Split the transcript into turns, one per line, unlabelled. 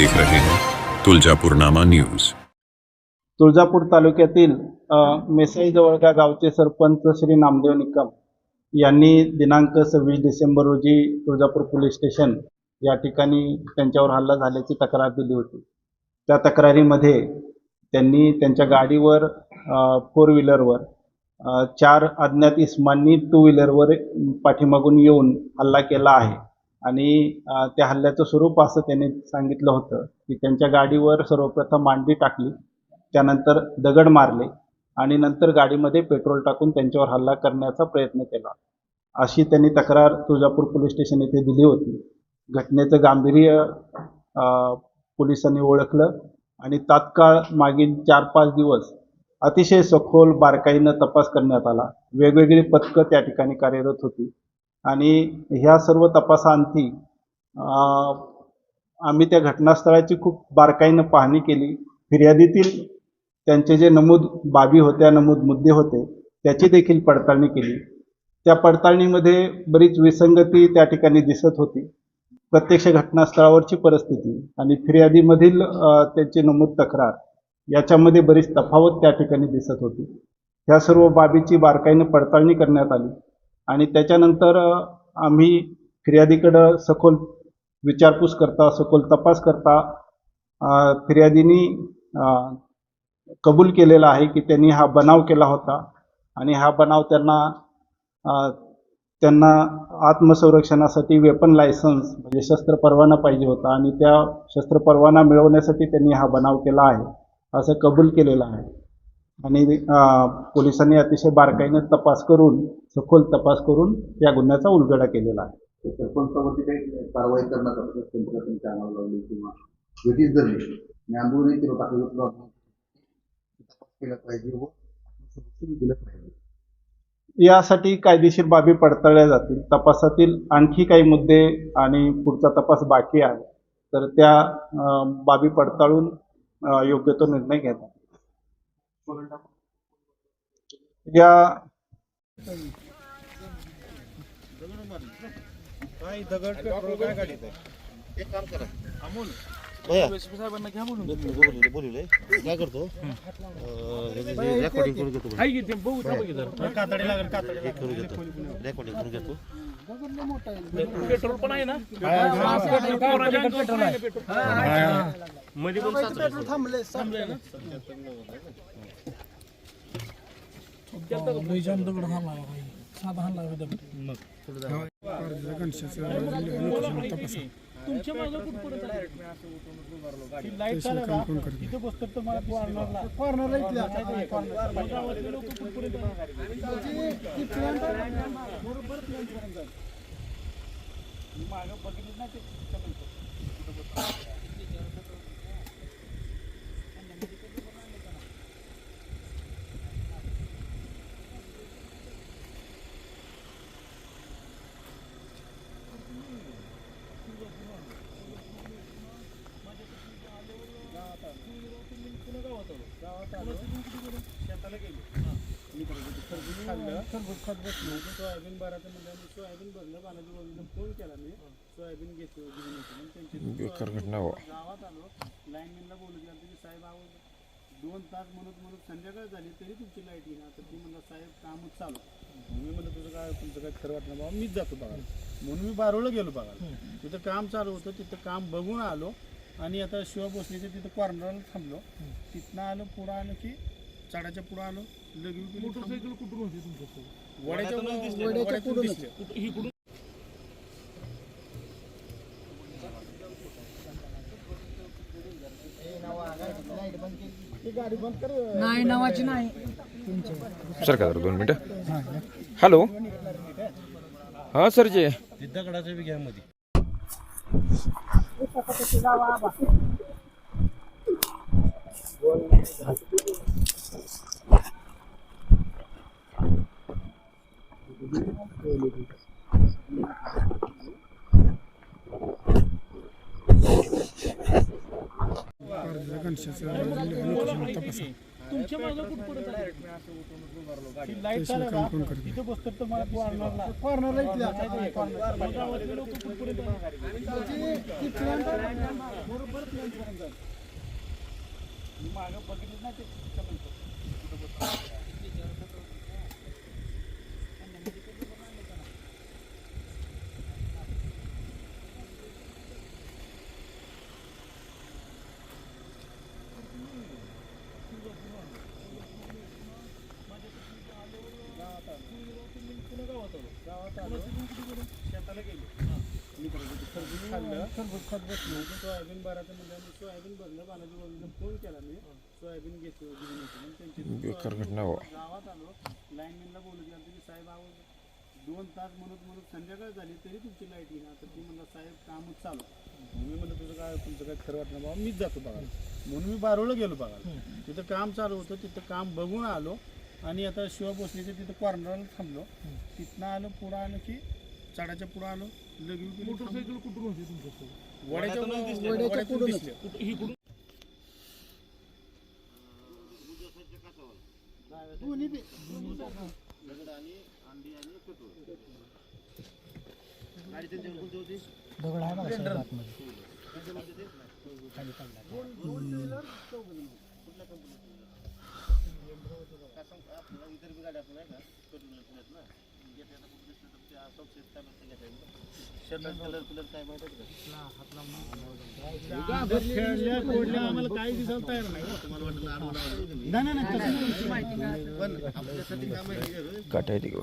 देख रहे हैं। तुलजापुरनामा न्यूज।
तुळजापूर तालुक्यातील अ, मेसाई गावचे सरपंच श्री नामदेव निकम यांनी दिनांक सव्वीस डिसेंबर रोजी तुळजापूर पोलीस स्टेशन या ठिकाणी त्यांच्यावर हल्ला झाल्याची तक्रार दिली होती. त्या तक्रारीमध्ये त्यांनी त्यांच्या गाडीवर फोर व्हीलरवर चार अज्ञात इस्मांनी टू व्हीलरवर पाठीमागून येऊन हल्ला केला आहे. आणि त्या हल्ल्याचं स्वरूप असं त्यांनी सांगितलं होतं की त्यांच्या गाडीवर सर्वप्रथम मांडी टाकली त्यानंतर दगड मारले आणि नंतर गाडीमध्ये पेट्रोल टाकून त्यांच्यावर हल्ला करण्याचा प्रयत्न केला. अशी त्यांनी तक्रार तुळजापूर पोलीस स्टेशन येथे दिली होती. घटनेचं गांभीर्य पोलिसांनी ओळखलं आणि तात्काळ मागील चार पाच दिवस अतिशय सखोल बारकाईनं तपास करण्यात आला. वेगवेगळी पथकं त्या ठिकाणी कार्यरत होती. आणि ह्या सर्व तपासाअंती आम्ही त्या घटनास्थळाची खूप बारकाईनं पाहणी केली. फिर्यादीतील त्यांचे जे नमूद बाबी होत्या नमूद मुद्दे होते त्याची देखील पडताळणी केली. त्या पडताळणीमध्ये बरीच विसंगती त्या ठिकाणी दिसत होती. प्रत्यक्ष घटनास्थळावरची परिस्थिती आणि फिर्यादीमधील त्यांची नमूद तक्रार याच्यामध्ये बरीच तफावत त्या ठिकाणी दिसत होती. ह्या सर्व बाबीची बारकाईनं पडताळणी करण्यात आली. आणि त्याच्यानंतर आम्ही फिर्यादीकडं सखोल विचारपूस करता सखोल तपास करता. फिर्यादीनी कबूल केलेला आहे की त्यांनी हा बनाव केला होता. आणि हा बनाव त्यांना त्यांना आत्मसंरक्षणासाठी वेपन लायसन्स म्हणजे शस्त्र परवाना पाहिजे होता आणि त्या शस्त्र परवाना मिळवण्यासाठी त्यांनी हा बनाव केला आहे. असं कबूल केलेलं आहे. आणि पोलिसांनी अतिशय बारकाईनं तपास करून सखोल तपास करून या गुन्ह्याचा उलगडा केलेला आहे.
सरपंचावरती काही कारवाई करण्यात त्यांच्या लावली किंवा ब्रिटिश धरली आणि आंदोलन केलं टाकलं तपास केला पाहिजे व संरक्षण दिलं पाहिजे.
यासाठी कायदेशीर बाबी पडताळल्या जातील. तपासातील आणखी काही मुद्दे आणि पुढचा तपास बाकी आहे. तर त्या बाबी पडताळून योग्य तो निर्णय घेतात या
बोलले. काय करतो? रेकॉर्डिंग करून घेतो रेकॉर्डिंग करून घेतो.
पेट्रोल पण आहे ना? मध्ये पण थांबले ना. तुमच्या मागं कुठपर्यंत आहे? ही लाइट चालू आहे ना? इथे बसतो तर मला कॉर्नरला कॉर्नरला इथल्या. गावातले लोक कुठपर्यंत बरोबर प्लॅनपर्यंत आहे. मी मागं बघितलं ना ते. शेताला गेलो मी खरबूज खाल्लं खरबूज खात बसलो सोयाबीन भरायचं म्हणजे मी सोयाबीन भरलं बालाजी बाबूला फोन केला मी सोयाबीन घेतो घेऊन येतो मग त्यांची गावात आलो लाईनमॅनला बोलत गेलं की साहेब आहो दोन तास म्हणत म्हणत संध्याकाळ झाली तरी तुमची लाइट येईना तर ती म्हणला साहेब कामच चालू मी म्हणलं तुझं काय तुमचं काय खरं वाटलं बाबा मीच जातो बघायला. म्हणून मी बारोळला गेलो बघायला. तिथं काम चालू होतं तिथं काम बघून आलो. आणि आता शिवा भोसलेच्या तिथं कॉर्नरला थांबलो. तिथनं आलो पुढं आलो की चाडाच्या पुढं आलो. लगेच मोटरसायकल कुठून होती तुमच्या वड्याच्या वड्यातून दिसले. इकडून
नाही नावाची नाही.
सर का जरा दोन मिनटं. हॅलो हां सर. जे
दगडाच्या Deixa pra pesquisar lá, bá. Gracias.
तुमच्या मागं कुठं पडत आहे? ती लाइट चालू आहे का? तिथं बसतात तर मला कॉर्नरला कॉर्नरला इथल्या गावातले लोक कुठं पडत आहे? बरोबर plant पर्यंत जाईल. मी मागं बघितलं ना ते तिथं. पुन्हा गावात आलो शेताला गेलो मी खरबूज खाल्लं खरबूज खात बसलो सोयाबीन भरायचं म्हणजे सोयाबीन भरलं बालाजी बाबूला फोन केला मी सोयाबीन घेतो घेऊन येतो मग त्यांची
बेकार घटना
गावात आलो लाईनमॅनला बोलत गेलो की साहेब आहो दोन तास म्हणत म्हणत संध्याकाळ झाली तरी तुमची लाइट येईना तर ती म्हणलं साहेब कामच चालू मी म्हणलं तुझं काय तुमचं काय खरं वाटलं बाबा मीच जातो बघायला. म्हणून मी बारोळला गेलो बघायला. तिथं काम चालू होतं तिथं काम बघून आलो. आणि आता शिवा भोसलेच्या तिथं कॉर्नरला थांबलो. तिथनं आलो पुढं आलो की चाडाच्या पुढं आलो लगी मोटरसायकल कुठून होती तुमच्या वड्याच्या वड्याच्या दिसले इकडून दोन्ही बी.
दगड आहे बघा आतमध्ये.
फोडल्या आम्हाला काही दिसायला तयार नाही नाही नाही, नाही तसं नाही.
काटा येते का